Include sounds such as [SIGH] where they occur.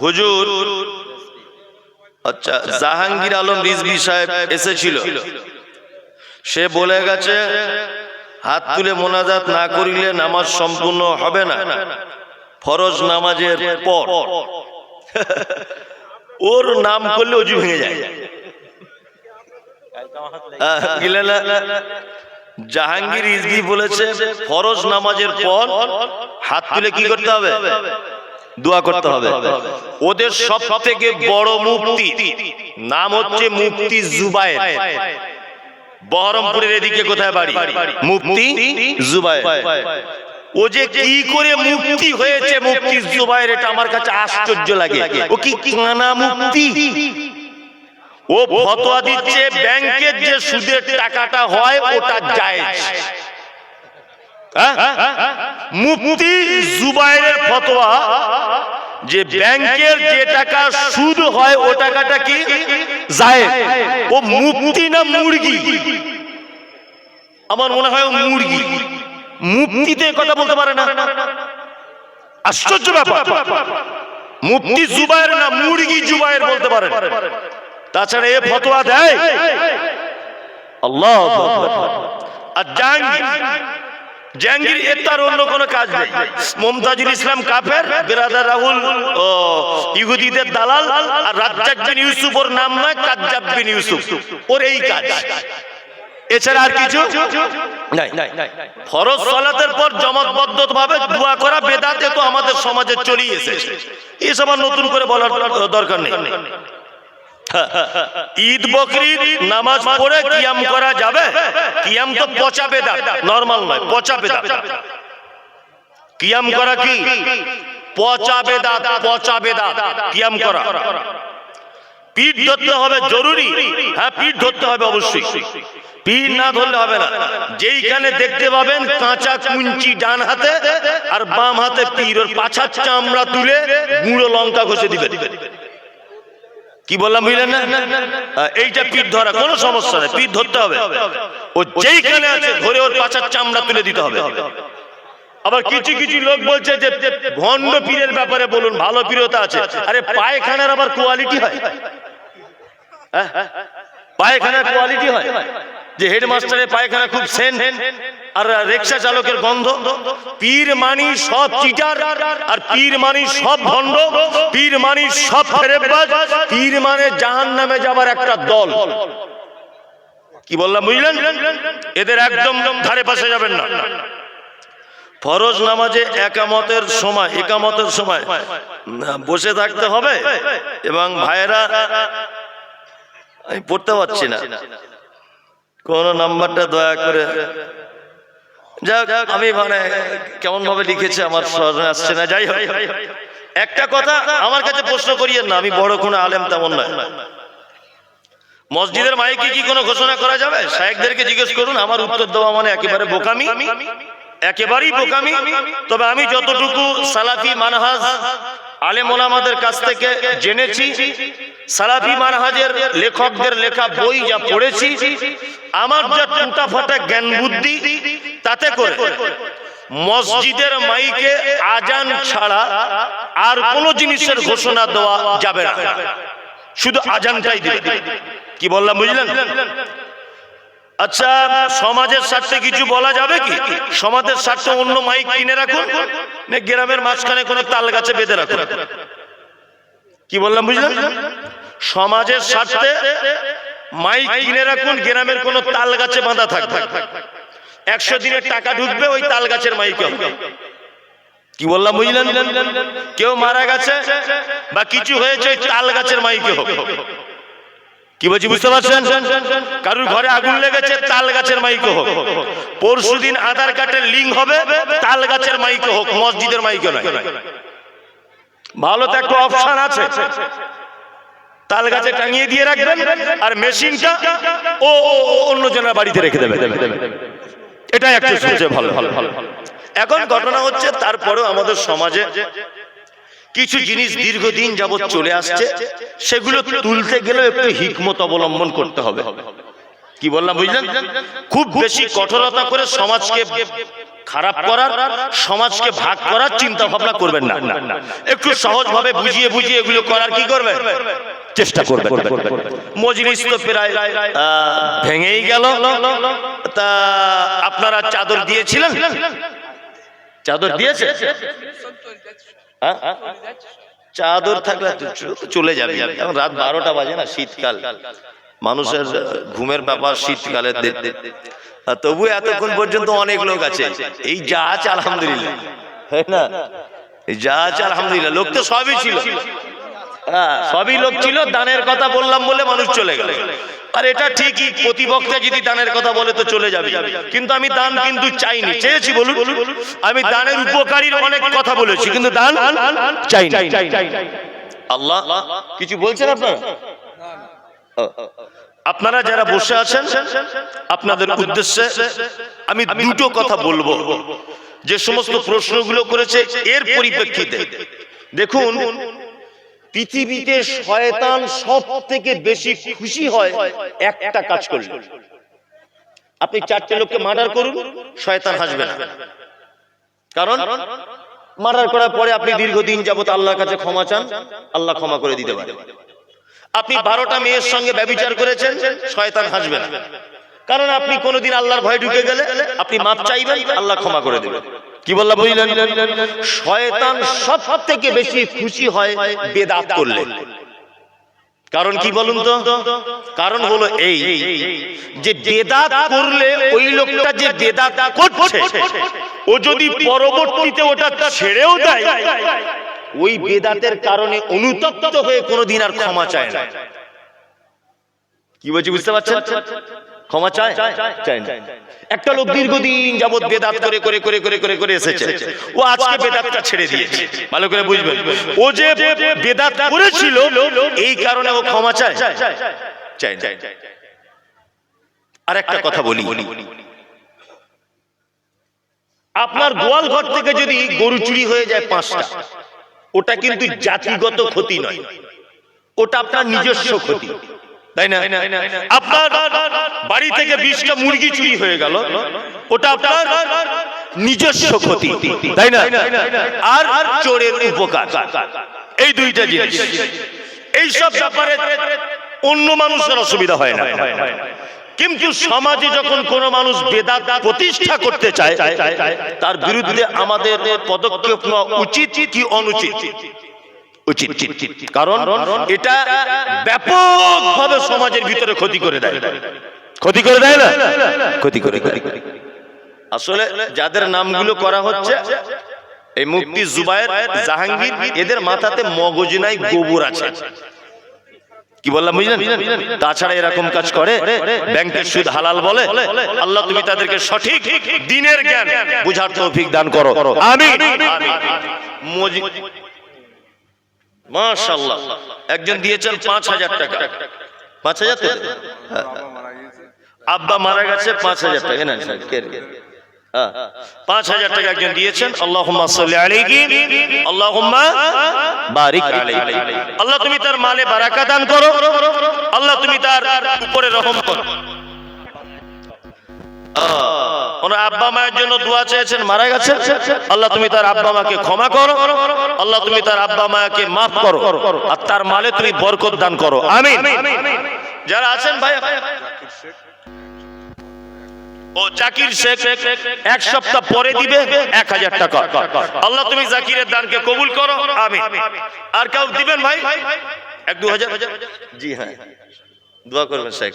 হুজুর আচ্ছা জাহাঙ্গীর আলম রিজভি সাহেব এসেছিল। সে বলে গেছে, হাত তুলে মোনাজাত না করিলে নামাজ সম্পূর্ণ হবে না। ফরজ নামাজের পর। [LAUGHS] ওর নাম করলে অজু ভেঙে যায়? জাহাঙ্গীর ইজদি বলেছে, ফরজ নামাজের পর হাত তুলে কি করতে হবে? দোয়া করতে হবে। ওদের সব থেকে বড় মুক্তি। নাম হচ্ছে মুক্তি জুবায়ের। বহরমপুরের এদিকে কোথায় বাড়ি? মুক্তি জুবায়ের। ও যে কি করে মুক্তি হয়েছে মুক্তি জুবায়ের এটা আমার কাছে আশ্চর্য লাগে। ও কি কানা মুক্তি? ও ফতোয়া দিচ্ছে ব্যাংকের যে সুদের টাকাটা হয় ওটা জায়েজ? মুফতি জুবাইরের ফতোয়া যে ব্যাংকের যে টাকা সুদ হয় ও টাকাটা কি? জায়েজ ও মুফতি না মুরগি? আমার মনে হয় মুরগি। মুফতিতে এ কথা বলতে পারে না। আশ্চর্য ব্যাপার। মুফতি জুবাইর না মুরগি জুবাইর বলতে পারে। তাছাড়া এ ফতোয়া দেয়। আল্লাহ আর জাহাঙ্গীর। জাহাঙ্গীর, এর তার অন্য কোনো কাজ নেই। মমতাজুল ইসলাম কাফের, বেরাদার রাহুল, ও ইহুদিদের দালাল, আর রাজ্জাক বিন ইউসুফ, ওর নাম নয় কাজ্জাব বিন ইউসুফ। ওর এই কাজ। এছাড়া আর কিছু? ফরজ সালাতের পর জমাতবদ্ধ ভাবে দোয়া করা বেদাতে তো আমাদের সমাজে চলেই এসেছে। এসব আর নতুন করে বলার দরকার নেই। ঈদ বকরির নামাজ পড়ে কিয়াম করা যাবে? কিয়াম তো পচা বেদা নরমাল নয়, পচা বেদা কিয়াম করা কি? পচা বেদা পচা বেদা কিয়াম করা। পিঠ ধরতে হবে জরুরি। হ্যাঁ পিঠ ধরতে হবে অবশ্যই। পিঠ না ধরলে হবে না। যেইখানে দেখতে পাবেন কাঁচা কুঞ্চি ডান হাতে আর বাম হাতে পীর ওর পাছার চামড়া তুলে গুঁড়ো লঙ্কা ঘষে দিবে কি বললাম বুঝলেন না? এইটা পিঠ ধরা কোনো সমস্যা নেই পিঠ ধরতে হবে। ও যেইখানে আছে ধরে ওর পাচার চামড়া তুলে দিতে হবে। আবার কিছু কিছু লোক বলছে যে ভন্ড ভণ্ড পীরের ব্যাপারে বলুন ভালো পীরতা আছে। আরে পায়খানার আবার কোয়ালিটি হয়? হ্যাঁ? পায়খানার কোয়ালিটি হয়। যে হেডমাস্টারের পায়খানা খুব সেন আর রিক্সা চালকের গন্ধ। পীর মানি সব চিটার, আর পীর মানি সব ভণ্ড, পীর মানি সব ফেরেববাজ, পীর মানে জাহান নামে যাবার একটা দল। কি বললাম, বুঝলেন? এদের একদম ধারে পাশে যাবেন না। ফরজ নামাজে একামতের সময় একামতের সময় বসে থাকতে হবে, এবং ভাইয়েরা, আমি পড়তে পারছি না। কোন নাম্বারটা দয়া করে। যাক, আমি মানে কেমন ভাবে লিখেছে আমার স্মরণে আসছে না, যাই হোক। একটা কথা আমার কাছে প্রশ্ন করিয়েন না, আমি বড় কোনো আলেম তেমন নয়। মসজিদের মাইকে কি কোনো ঘোষণা করা যাবে? শায়েকদেরকে জিজ্ঞেস করুন, আমার উত্তর দেওয়া মানে একেবারে বোকামি। একেবারেই বোকামি। তবে আমি যতটুকু সালাফি মানহাজ আলেম ওলামাদের কাছ থেকে জেনেছি সালাফি মানহাজের লেখকদের লেখা বই যা পড়েছি, আমার যা টুটা ফাটা জ্ঞান বুদ্ধি, তাতে করে মসজিদের মাইকে আজান ছাড়া আর কোনো জিনিসের ঘোষণা দেওয়া যাবে না। শুধু আজানটাই দিবে। কি বললাম, বুঝলেন? আচ্ছা সমাজের স্বার্থে কিছু বলা যাবে কি? সমাজের স্বার্থে অন্য মাইক কিনে রাখুন গ্রামের মাঝখানে কোনো তাল গাছে বেঁধে রাখুন? কি বললাম বুঝলেন সমাজের স্বার্থে মাইক কিনে রাখুন, গ্রামের কোনো তাল গাছে বাঁধা থাকবে একশো দিনের টাকা ঢুকবে, ওই তাল গাছের মাইকে। কি বললাম বুঝলেন? কেউ মারা গেছে বা কিছু হয়েছে, ওই তাল গাছের মাইকে হবে কি বলছি, বুঝতে পারছেন? কারুর ঘরে আগুন লেগেছে, তাল গাছের মাইকে হোক। পরশু দিন আধার কার্ডের লিঙ্ক হবে, তাল গাছের মাইকে হোক, মসজিদের মাইকে নয়। ভালো তো একটা অপশন আছে। তাল গাছে টাঙিয়ে দিয়ে রাখবেন আর মেশিনটা ও অন্য জনের বাড়িতে রেখে দেবে এটাই একটা সবচেয়ে ভালো ভালো ভালো। এখন ঘটনা হচ্ছে তারপরেও আমাদের সমাজে কিছু জিনিস দীর্ঘদিন যাবৎ চলে আসছে, সেগুলো তুলতে গেলে একটু হিকমত অবলম্বন করতে হবে। কি বললাম বুঝলেন? খুব বেশি কঠোরতা করে সমাজকে খারাপ করার সমাজকে ভাগ করার চিন্তা ভাবনা করবেন না। একটু সহজভাবে বুঝিয়ে বুঝিয়ে এগুলো করার কি করবেন? চেষ্টা করবেন। মজলিস তো প্রায় ভেঙেই গেল। তা আপনারা চাদর দিয়েছিলেন? চাদর দিয়েছে হ্যাঁ? চাদর থাকলে চলে যাবে। রাত বারোটা বাজে না শীতকাল। মানুষের ঘুমের ব্যাপার শীতকালে তবু এতক্ষণ পর্যন্ত অনেক লোক আছে। এই যা আছে আলহামদুলিল্লাহ। না? এই যা আছে আলহামদুলিল্লাহ। লোক তো সবই ছিল। হ্যাঁ সবই লোক ছিল দানের কথা বললাম বলে মানুষ চলে গেল। আর এটা ঠিকই প্রতিপক্ষে যদি দানের কথা বলে তো চলে যাবে। কিন্তু আমি দান কিন্তু চাইনি। চেয়েছি বলুন। আমি দানের উপকারীর অনেক কথা বলেছি কিন্তু দান চাই আল্লাহ কিছু বলছেন আপনারা? আপনারা যারা বসে আছেন আপনাদের উদ্দেশ্যে আমি দুটো কথা বলব। যে সমস্ত প্রশ্নগুলো করেছে এর পরিপ্রেক্ষিতে। দেখুন পৃথিবীতে শয়তান সব থেকে বেশি খুশি হয় একটা কাজ করলে। আপনি চারটে লোককে মার্ডার করুন শয়তান হাসবে না। কারণ মার্ডার করার পরে আপনি দীর্ঘদিন যাবত আল্লাহর কাছে ক্ষমা চান আল্লাহ ক্ষমা করে দিতে পারে আপনি বারোটা মেয়ের সঙ্গে ব্যবিচার করেছেন, শয়তান হাসবে না। কারণ আপনি কোনোদিন আল্লাহর ভয় ঢুকে গেলে আপনি মাপ চাইবেন, আল্লাহ ক্ষমা করে দেবেন। কি বললাম বুঝলেন? শয়তান সব থেকে বেশি খুশি হয় বেদাত করলে। কারণ কি বলুন তো? কারণ হলো এই যে বেদাত করলে ওই লোকটা যে বেদাত করছে, ও যদি পরবর্তীতে ওটা ছেড়েও দেয় ওই বেদাতের কারণে অনুতপ্ত হয়ে কোনোদিন আর ক্ষমা চায় না। কি বলছি, বুঝতে পারছেন? ক্ষমা চায়? চায় না। একটা লোক দীর্ঘদিন যাবত বেদাত করে করে করে করে করে করে এসেছে। ও আজকে বেদাতটা ছেড়ে দিয়েছে। ভালো করে বুঝবেন। ও যে বেদাত করেছিল, এই কারণে ও ক্ষমা চায়। চায় না। আর একটা কথা বলি। আপনার গোয়াল ঘর থেকে যদি গরু চুরি হয়ে যায় পাঁচটা ওটা কিন্তু জাতিগত ক্ষতি নয়। ওটা আপনার নিজস্ব ক্ষতি। তাই না? আপনার বাড়ি থেকে বিশটা মুরগি চুরি হয়ে গেল। ওটা আপনার নিজস্ব ক্ষতি। তাই না? আর চোরের উপকার। এই দুইটা জিনিস। এই সব ব্যাপারে অন্য মানুষের অসুবিধা হয় না। কিন্তু সমাজে যখন কোনো মানুষ বেদাত প্রতিষ্ঠা করতে চায় তার বিরুদ্ধে আমাদের পদক্ষেপ নেওয়া উচিত কি অনুচিত? উচিত কারণ এটা ব্যাপকভাবে সমাজের ভিতরে ক্ষতি করে দেয়। ক্ষতি করে দেয় না? ক্ষতি করে করে আসলে যাদের নামগুলো করা হচ্ছে এই মুফতি জুবায়ের জাহাঙ্গীর এদের মাথাতে মগজ নাই গোবর আছে। কি বললাম বুঝলেন? তাছাড়া এরকম কাজ করে ব্যাংকের সুদ হালাল বলে আল্লাহ তুমি তাদেরকে সঠিক দিনের জ্ঞান বুঝার তৌফিক দান করো। আমি মাশাল্লাহ একজন দিয়েছেন পাঁচ হাজার টাকা। পাঁচ হাজার টাকা। আব্বা মারা গেছে পাঁচ হাজার টাকা। না। পাঁচ হাজার টাকা একজন দিয়েছেন। আল্লাহুম্মা আল্লাহ তুমি তার মালে বারাকা দান করো। আল্লাহ তুমি তার উপরে রহম করো। আব্বা মায়ের জন্য দোয়া চেয়েছেন, মারা গেছে আল্লাহ তুমি তার আব্বা মাকে ক্ষমা করো। আল্লাহ তুমি তার আব্বা মাকে মাফ করো। আর তার মালে তুমি বরকত দান করো। আমিন। যারা আছেন ভাই ও জাকির শেখ এক সপ্তাহ পরে দিবে এক হাজার টাকা। আল্লাহ তুমি জাকিরের দানকে কবুল করো। আমি আর কেউ দিবেন ভাই? এক দু হাজার? জি হ্যাঁ। দোয়া করবেন শেখ।